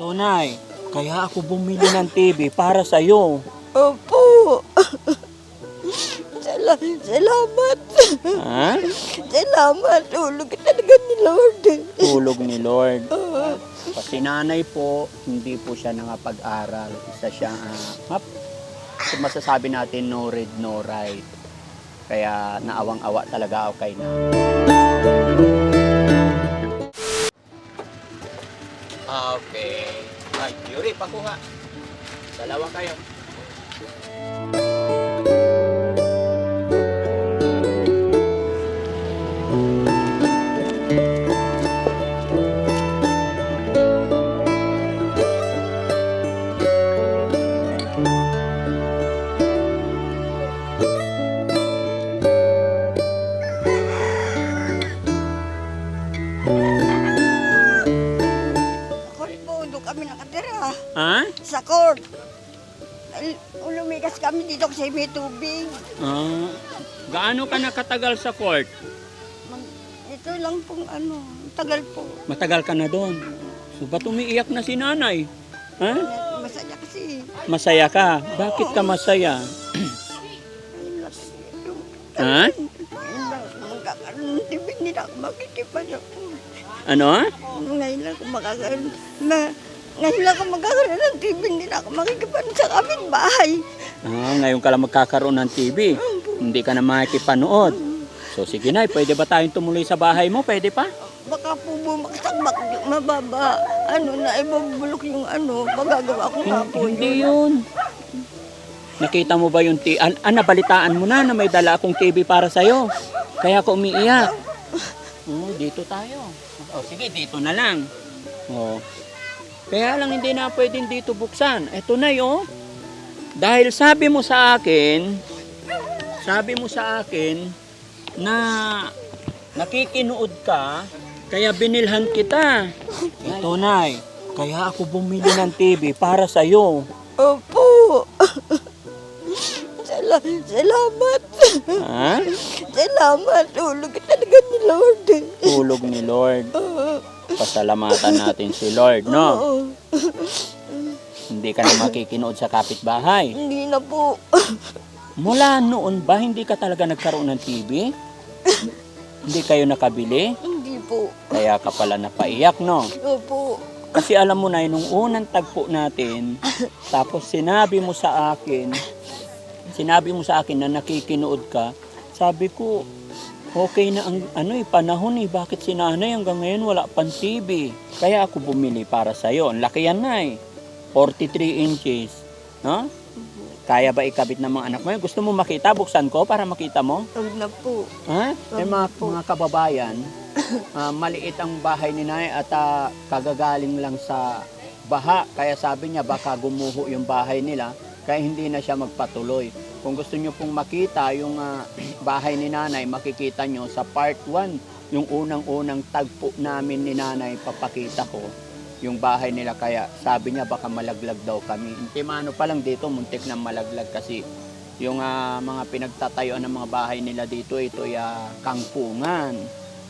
Tunay, kaya ako bumili ng TV para sa'yo. Opo. Sala salamat. Ha? Salamat. Tulog talaga ni Lord. Tulog ni Lord. Kasi nanay po, hindi po siya nakapag-aral. Isa siya, ah, map, masasabi natin no read, no write. Kaya naawang-awa talaga ako kay nanay. Lumigas kami dito kasi may tubig. Ah, gaano ka nakatagal sa court? Mag- Ito lang pong ano, tagal po. Matagal ka na doon. So, ba't umiiyak na si nanay? Ha? Masaya kasi. Masaya ka. Bakit ka masaya? Ayun lang. Yung- Ha? Ayun lang, magkakaroon ng tubig, na ako ako. Ano? Ngayon lang ako makakaroon, ma, ngayon lang ako magkakaroon ng tubig, hindi na ako makikipan sa kapitbahay. Ah, ngayon ka lang magkakaroon ng TV. Hindi ka na makikipanood. So sige na, pwede ba tayong tumuloy sa bahay mo? Pwede pa? Baka po bumaksak bak mababa, ano na, ibabulok yung ano, magagawa ko nga po Hindi yun. yun. Nakita mo ba yung TV? An, an nabalitaan mo na na may dala akong TV para sa'yo. Kaya ako umiiyak. Oh, dito tayo. Oh, sige, dito na lang. Oh. Kaya lang hindi na pwedeng dito buksan. Eto na yo. Dahil sabi mo sa akin, sabi mo sa akin na nakikinood ka, kaya binilhan kita. Ito na kaya ako bumili ng TV para sa'yo. Opo. Sala salamat. Ha? Salamat. Tulog talaga ni Lord. Tulog ni Lord. Oo. Pasalamatan natin si Lord, no? Oo. Hindi ka na makikinood sa kapitbahay. Hindi na po. Mula noon ba, hindi ka talaga nagkaroon ng TV? Hindi kayo nakabili? Hindi po. Kaya ka pala napaiyak, no? Opo. Kasi alam mo na, nung unang tagpo natin, tapos sinabi mo sa akin, sinabi mo sa akin na nakikinood ka, sabi ko, okay na ang ano eh, panahon eh, bakit si nanay hanggang ngayon wala pang TV? Kaya ako bumili para sa'yo. Ang laki yan na eh. 43 inches. No? Kaya ba ikabit ng mga anak mo? Gusto mo makita? Buksan ko para makita mo? Huwag na po. Ha? Eh, mga, mga kababayan, ah, maliit ang bahay ni Nay at ah, kagagaling lang sa baha. Kaya sabi niya baka gumuho yung bahay nila kaya hindi na siya magpatuloy. Kung gusto niyo pong makita yung ah, bahay ni Nanay, makikita niyo sa part 1, yung unang-unang tagpo namin ni Nanay, papakita ko yung bahay nila kaya sabi niya baka malaglag daw kami. Intimano pa lang dito, muntik na malaglag kasi yung ah, mga pinagtatayuan ng mga bahay nila dito, ito ay ah, kangpungan.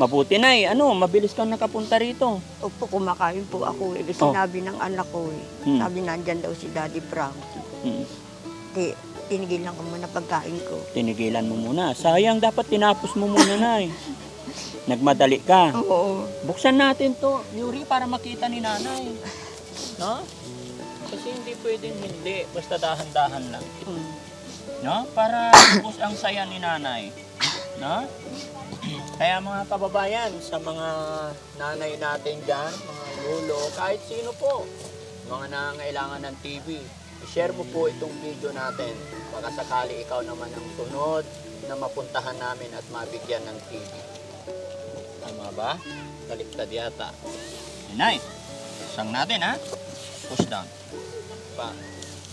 Mabuti na eh, ano, mabilis kang nakapunta rito. Opo, kumakain po ako. Eh. Oh. Sinabi ng anak ko eh. Hmm. Sabi nandyan daw si Daddy Frank. Hmm. Di, tinigilan ko muna pagkain ko. Tinigilan mo muna. Sayang, dapat tinapos mo muna na eh. Nagmadali ka. Oo. Buksan natin to, Yuri, para makita ni nanay. No? Kasi hindi pwedeng hindi, basta dahan-dahan lang. Hmm. No? Para bus ang saya ni nanay. No? Kaya mga kababayan, sa mga nanay natin dyan, mga lolo, kahit sino po, mga nangangailangan ng TV, i-share mo po itong video natin. Baka sakali ikaw naman ang sunod na mapuntahan namin at mabigyan ng TV. Tama ba? Baliktad yata. Inay, sang natin ha. Push down. Pa.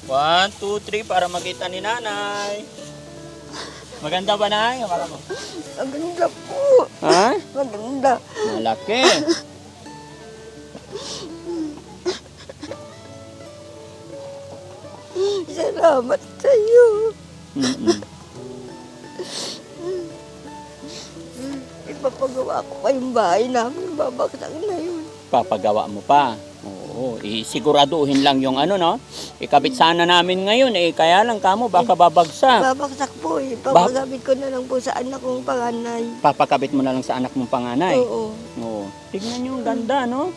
One, two, three para makita ni nanay. Maganda ba nay? Akala mo. Maganda po. Ha? Maganda. Malaki. Salamat sa iyo. Mm-mm. Ipapagawa ko kayong bahay namin. Babaksak na yun. Papagawa mo pa. Oo. Oo, isiguraduhin lang yung ano, no? Ikabit sana namin ngayon, eh, kaya lang kamo, baka babagsak. Babaksak po eh. Papagamit ko na lang po sa anak kong panganay. Papakabit mo na lang sa anak mong panganay. Oo. Oo. Tignan ang ganda, no?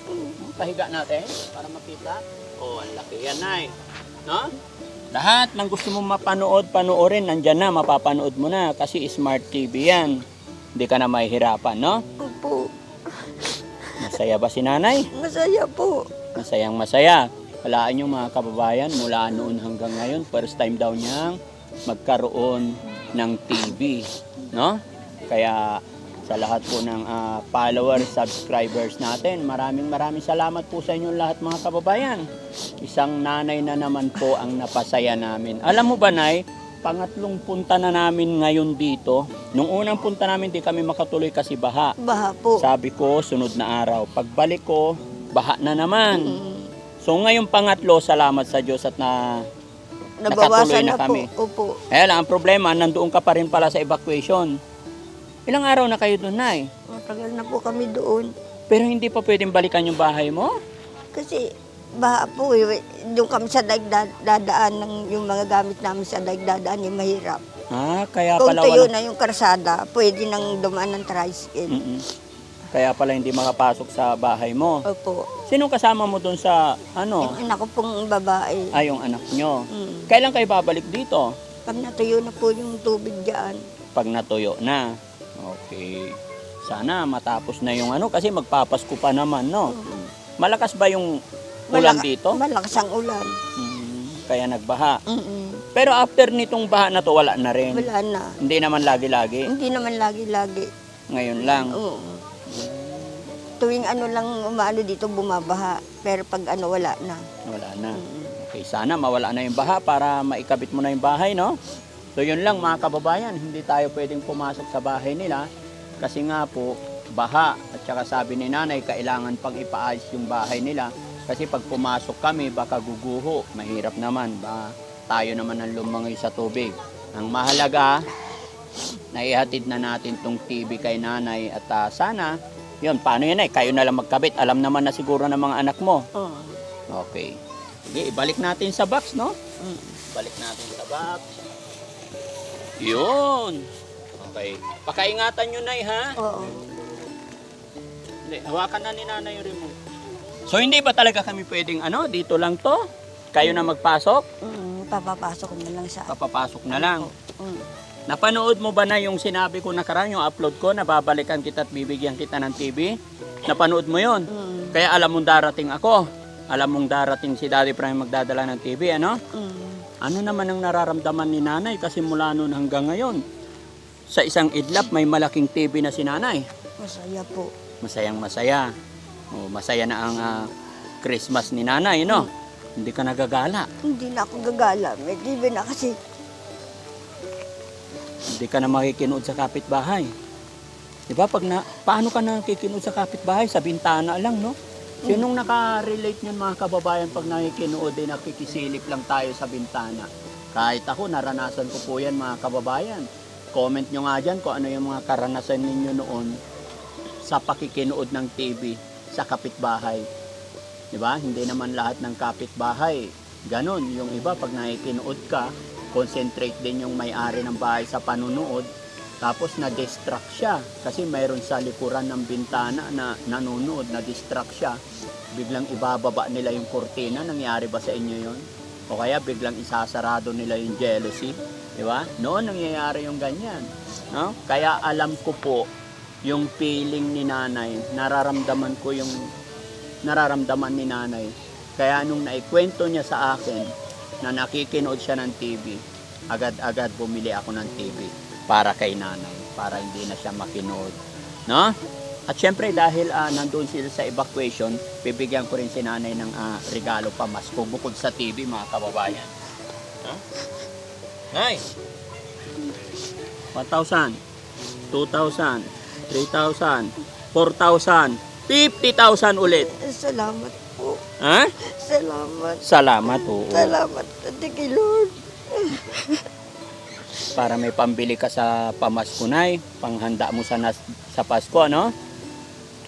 Pahiga natin para makita. Oh, ang laki yan, Nay. No? Lahat ng gusto mo mapanood, panoorin, nandyan na, mapapanood mo na kasi smart TV yan. Hindi ka na mahihirapan, no? Opo. Masaya ba si nanay? Masaya po. Masayang masaya. Walaan nyo mga kababayan, mula noon hanggang ngayon, first time daw niyang magkaroon ng TV. No? Kaya sa lahat po ng ah, followers, subscribers natin, maraming maraming salamat po sa inyong lahat mga kababayan. Isang nanay na naman po ang napasaya namin. Alam mo ba, Nay, pangatlong punta na namin ngayon dito. Nung unang punta namin, di kami makatuloy kasi baha. Baha po. Sabi ko, sunod na araw. Pagbalik ko, baha na naman. Mm. So ngayong pangatlo, salamat sa Diyos at na Nakatuloy Nabawasan na na, kami. po. Opo. eh lang, ang problema, nandoon ka pa rin pala sa evacuation. Ilang araw na kayo doon, Nay? Matagal na po kami doon. Pero hindi pa pwedeng balikan yung bahay mo? Kasi baha po eh. Doon kami sa daig dadaan ng yung mga gamit namin sa daig dadaan yung mahirap. Ah, kaya Kung pala tuyo wala. na yung karsada, pwede nang dumaan ng tricycle. Mm-mm. Kaya pala hindi makapasok sa bahay mo. Opo. Sino kasama mo doon sa, ano, Yung anak ko pong babae. ay yung anak nyo? Mm. Kailan kayo babalik dito? Pag natuyo na po yung tubig dyan. Pag natuyo na. Okay. Sana matapos na yung ano, kasi magpapasko pa naman, no? Mm. Malakas ba yung ulan Malaka- dito? Malakas ang ulan. Mm, kaya nagbaha. Mm-mm. Pero after nitong baha na to, wala na rin. Wala na. Hindi naman lagi-lagi. Hindi naman lagi-lagi. Ngayon lang. Oo. Tuwing ano lang umaano dito bumabaha. Pero pag ano wala na. Wala na. Okay, sana mawala na yung baha para maikabit mo na yung bahay, no? So yun lang mga kababayan, hindi tayo pwedeng pumasok sa bahay nila kasi nga po, baha. At saka sabi ni nanay, kailangan pang ipaayos yung bahay nila kasi pag pumasok kami, baka guguho. Mahirap naman, ba tayo naman ang lumangoy sa tubig. Ang mahalaga, naihatid na natin tong TV kay nanay at ah, sana, yun, paano yan eh, kayo na lang magkabit. Alam naman na siguro ng mga anak mo. Oo. Okay. Sige, ibalik natin sa box, no? Mm. Balik natin sa box. Yun. Okay. Pakaingatan nyo, Nay, ha? Oo. Hindi, hawakan na ni Nanay yung remote. So, hindi ba talaga kami pwedeng, ano, dito lang to? Kayo na magpasok? Mm, papapasok na lang sa Papapasok na lang. Mm. Napanood mo ba na yung sinabi ko nakaraan, yung upload ko, na babalikan kita at bibigyan kita ng TV? Napanood mo yon? Mm. Kaya alam mong darating ako. Alam mong darating si Daddy Prime magdadala ng TV, ano? Mm. Ano naman ang nararamdaman ni nanay kasi mula noon hanggang ngayon? Sa isang idlap may malaking TV na si nanay. Masaya po. Masayang masaya. O, masaya na ang ah, Christmas ni nanay, no? Hindi ka nagagala. Hindi na ako gagala. May TV na kasi. Hindi ka na makikinood sa kapitbahay. Di ba? Pag na, paano ka nakikinood sa kapitbahay? Sa bintana lang, no? Sinong naka-relate niyan mga kababayan pag nakikinood ay nakikisilip lang tayo sa bintana? Kahit ako, naranasan ko po yan mga kababayan. Comment nyo nga dyan kung ano yung mga karanasan ninyo noon sa pakikinood ng TV sa kapitbahay. Di ba? Hindi naman lahat ng kapitbahay. Ganon. Yung iba, pag nakikinood ka, concentrate din yung may-ari ng bahay sa panunood. Tapos na-distract siya kasi mayroon sa likuran ng bintana na nanonood, na-distract siya. Biglang ibababa nila yung kurtina. Nangyari ba sa inyo yon? O kaya biglang isasarado nila yung jealousy. Di ba? Noon nangyayari yung ganyan. No? Kaya alam ko po yung feeling ni nanay. Nararamdaman ko yung nararamdaman ni nanay. Kaya nung naikwento niya sa akin na nakikinood siya ng TV, agad-agad bumili ako ng TV para kay nanay, para hindi na siya makinood. No? At syempre dahil ah, nandun sila sa evacuation, bibigyan ko rin si nanay ng ah, regalo pa Masko bukod sa TV mga kababayan. No? Nay! 1,000, 2,000, 3,000, 4,000, 50,000 ulit. Salamat po. Ha? Salamat. Salamat oo. Salamat. Thank you, Lord. Para may pambili ka sa pamasko nay, panghanda mo sa nas- sa Pasko, no?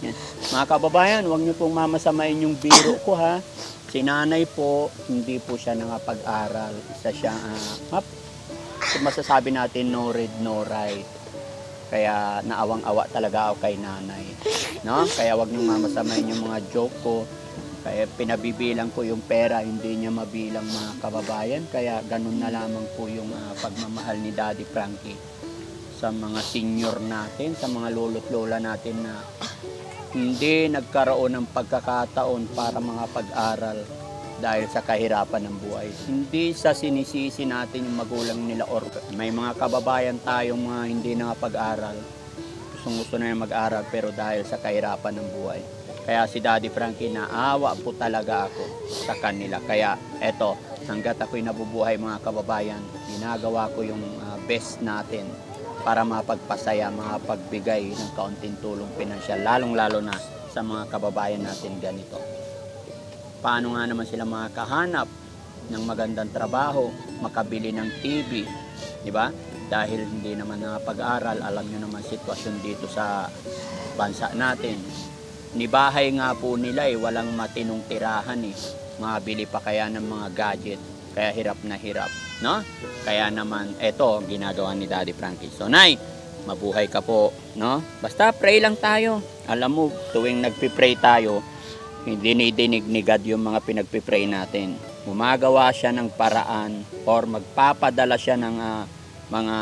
Yan. Mga kababayan, huwag niyo pong mamasamain yung biro ko ha. Si nanay po, hindi po siya nakapag-aral. Isa siya, ah, map, masasabi natin no read, no write. Kaya naawang-awa talaga ako kay nanay. No? Kaya wag niyo mamasamain yung mga joke ko. Kaya pinabibilang ko yung pera, hindi niya mabilang mga kababayan. Kaya ganun na lamang po yung ah, pagmamahal ni Daddy Frankie sa mga senior natin, sa mga lolo't lola natin na hindi nagkaroon ng pagkakataon para mga pag-aral dahil sa kahirapan ng buhay. Hindi sa sinisisi natin yung magulang nila or may mga kababayan tayong mga hindi nakapag-aral. Gustong gusto na yung mag-aral pero dahil sa kahirapan ng buhay. Kaya si Daddy Frankie naawa po talaga ako sa kanila. Kaya eto, hanggat ako'y nabubuhay mga kababayan, ginagawa ko yung ah, best natin para mapagpasaya, mapagbigay ng kaunting tulong pinansyal, lalong-lalo na sa mga kababayan natin ganito. Paano nga naman sila makakahanap ng magandang trabaho, makabili ng TV, di ba? Dahil hindi naman nakapag-aral, alam nyo naman sitwasyon dito sa bansa natin. Ni bahay nga po nila eh, walang matinong tirahan eh. Mabili pa kaya ng mga gadget, kaya hirap na hirap, no? Kaya naman, eto, ginagawa ni Daddy Frankie. So, Nay, mabuhay ka po, no? Basta pray lang tayo. Alam mo, tuwing nagpipray tayo, dinidinig ni yung mga pinagpipray natin. Gumagawa siya ng paraan or magpapadala siya ng ah, mga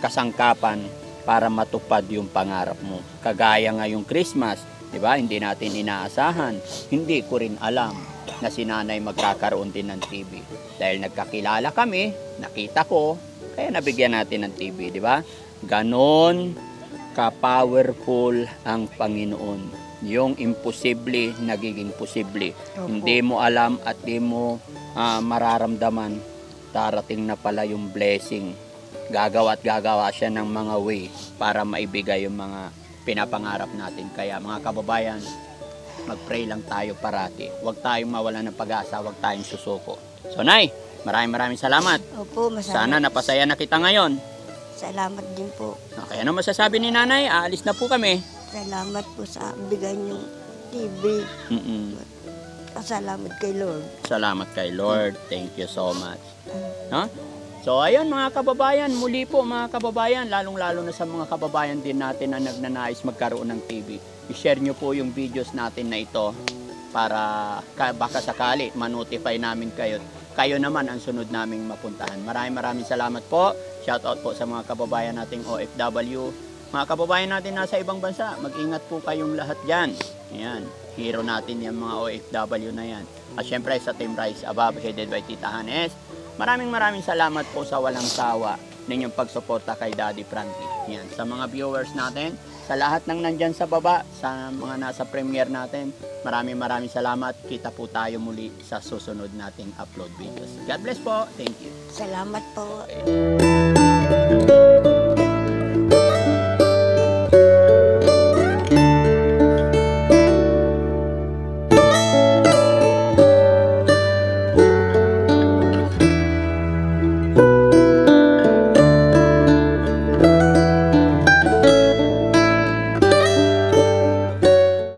kasangkapan para matupad yung pangarap mo. Kagaya ngayong Christmas, di ba? Hindi natin inaasahan. Hindi ko rin alam na si nanay magkakaroon din ng TV. Dahil nagkakilala kami, nakita ko, kaya nabigyan natin ng TV, di ba? Ganon ka-powerful ang Panginoon. Yung imposible, nagiging posible. Hindi mo alam at di mo ah, mararamdaman, darating na pala yung blessing. Gagawa at gagawa siya ng mga way para maibigay yung mga pinapangarap natin. Kaya mga kababayan, mag-pray lang tayo parati. Huwag tayong mawala ng pag-asa, huwag tayong susuko. So, Nay, maraming maraming salamat. Opo, masama. Sana napasaya na kita ngayon. Salamat din po. Okay, ano masasabi ni nanay? Aalis na po kami. Salamat po sa bigay niyong TV. Mm-mm. Salamat kay Lord. Salamat kay Lord. Thank you so much. No? So ayun mga kababayan, muli po mga kababayan, lalong-lalo na sa mga kababayan din natin na nagnanais magkaroon ng TV. I-share nyo po yung videos natin na ito para ka- baka sakali ma-notify namin kayo. Kayo naman ang sunod naming mapuntahan. Maraming maraming salamat po. Shout out po sa mga kababayan nating OFW. Mga kababayan natin nasa ibang bansa, mag-ingat po kayong lahat dyan. Ayan, hero natin yung mga OFW na yan. At syempre sa Team Rise Above, headed by Tita Hanes. Maraming maraming salamat po sa walang sawa ninyong pagsuporta kay Daddy Frankie. Yan, sa mga viewers natin, sa lahat ng nandyan sa baba, sa mga nasa premiere natin, maraming maraming salamat. Kita po tayo muli sa susunod nating upload videos. God bless po. Thank you. Salamat po. Okay.